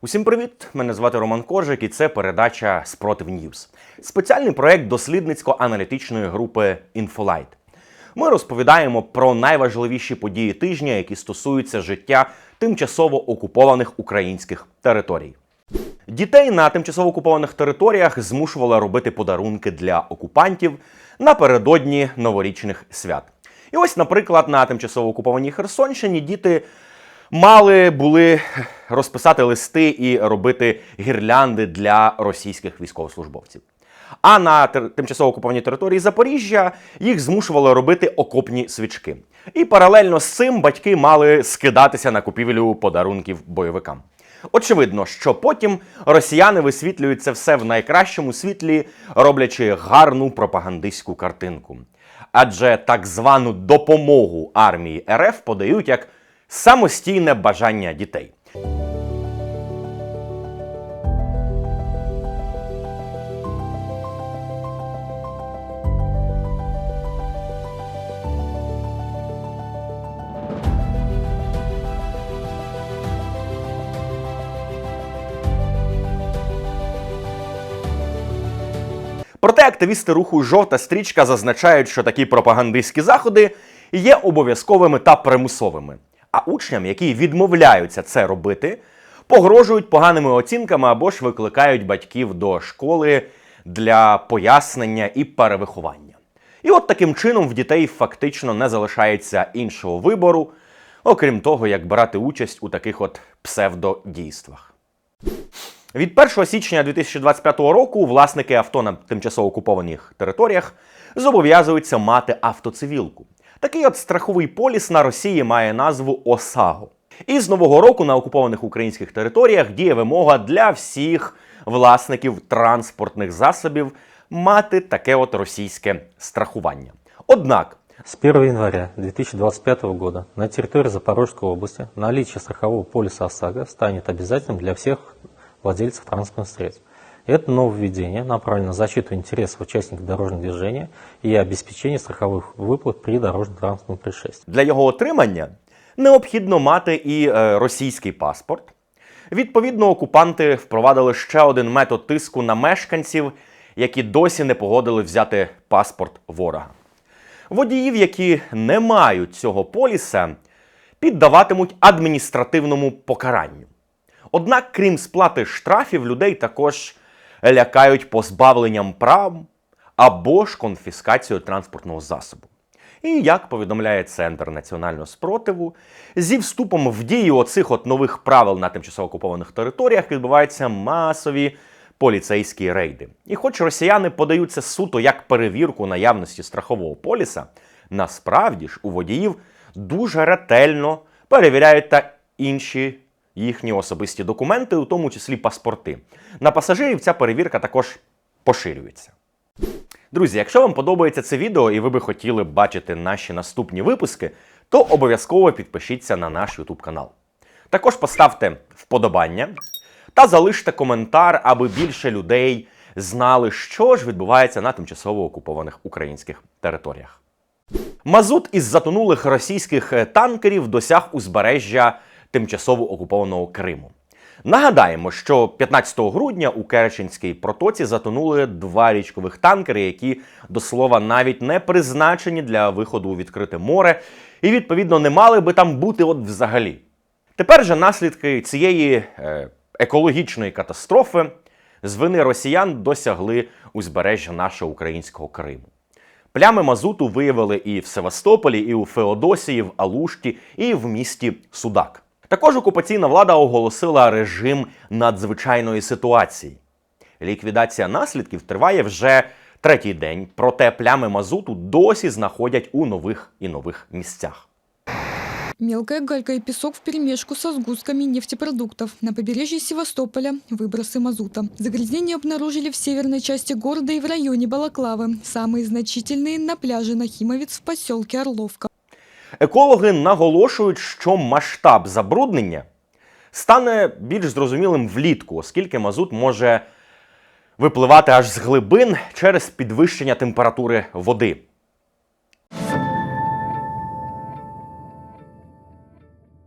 Усім привіт! Мене звати Роман Коржик і це передача Спротив Ньюз. Спеціальний проект дослідницько-аналітичної групи Інфолайт. Ми розповідаємо про найважливіші події тижня, які стосуються життя тимчасово окупованих українських територій. Дітей на тимчасово окупованих територіях змушували робити подарунки для окупантів напередодні новорічних свят. І ось, наприклад, на тимчасово окупованій Херсонщині діти мали були розписати листи і робити гірлянди для російських військовослужбовців. А на тимчасово окупованій території Запоріжжя їх змушували робити окопні свічки. І паралельно з цим батьки мали скидатися на купівлю подарунків бойовикам. Очевидно, що потім росіяни висвітлюють це все в найкращому світлі, роблячи гарну пропагандистську картинку. Адже так звану допомогу армії РФ подають як самостійне бажання дітей. Проте активісти руху Жовта стрічка зазначають, що такі пропагандистські заходи є обов'язковими та примусовими. А учням, які відмовляються це робити, погрожують поганими оцінками або ж викликають батьків до школи для пояснення і перевиховання. І от таким чином в дітей фактично не залишається іншого вибору, окрім того, як брати участь у таких от псевдодійствах. Від 1 січня 2025 року власники авто на тимчасово окупованих територіях зобов'язуються мати автоцивілку. Такий от страховий поліс на Росії має назву ОСАГО. І з нового року на окупованих українських територіях діє вимога для всіх власників транспортних засобів мати таке от російське страхування. Однак С 1 января 2025 года на территории Запорожской области наличие страхового полиса ОСАГО станет обязательным для всех владельцев транспортных средств. Это нововведение направлено на защиту интересов участников дорожного движения и обеспечение страховых выплат при дорожно-транспортном происшествии. Для його отримання необхідно мати і е, російський паспорт. Відповідно, окупанти впровадили ще один метод тиску на мешканців, які досі не погодили взяти паспорт ворога. Водіїв, які не мають цього поліса, піддаватимуть адміністративному покаранню. Однак, крім сплати штрафів, людей також лякають позбавленням прав або ж конфіскацією транспортного засобу. І як повідомляє Центр національного спротиву, зі вступом в дію оцих от нових правил на тимчасово окупованих територіях відбуваються масові поліцейські рейди. І хоч росіяни подаються суто як перевірку наявності страхового поліса, насправді ж у водіїв дуже ретельно перевіряють та інші їхні особисті документи, у тому числі паспорти. На пасажирів ця перевірка також поширюється. Друзі, якщо вам подобається це відео і ви би хотіли бачити наші наступні випуски, то обов'язково підпишіться на наш YouTube канал. Також поставте вподобання та залиште коментар, аби більше людей знали, що ж відбувається на тимчасово окупованих українських територіях. Мазут із затонулих російських е, танкерів досяг узбережжя тимчасово окупованого Криму. Нагадаємо, що 15 грудня у Керченській протоці затонули два річкових танкери, які до слова навіть не призначені для виходу у відкрите море, і відповідно не мали би там бути от взагалі. Тепер же наслідки цієї е, екологічної катастрофи з вини росіян досягли узбережжя нашого українського Криму. Плями мазуту виявили і в Севастополі, і у Феодосії, в Алушті, і в місті Судак. Також окупаційна влада оголосила режим надзвичайної ситуації. Ліквідація наслідків триває вже третій день, проте плями мазуту досі знаходять у нових і нових місцях. Мелкая галька и песок вперемешку со сгустками нефтепродуктов. На побережье Севастополя выбросы мазута. Загрязнения обнаружили в северной части города и в районе Балаклавы. Самые значительные на пляже Нахимовец в поселке Орловка. Екологи наголошують, що масштаб забруднення стане більш зрозумілим влітку, оскільки мазут може випливати аж з глибин через підвищення температури води.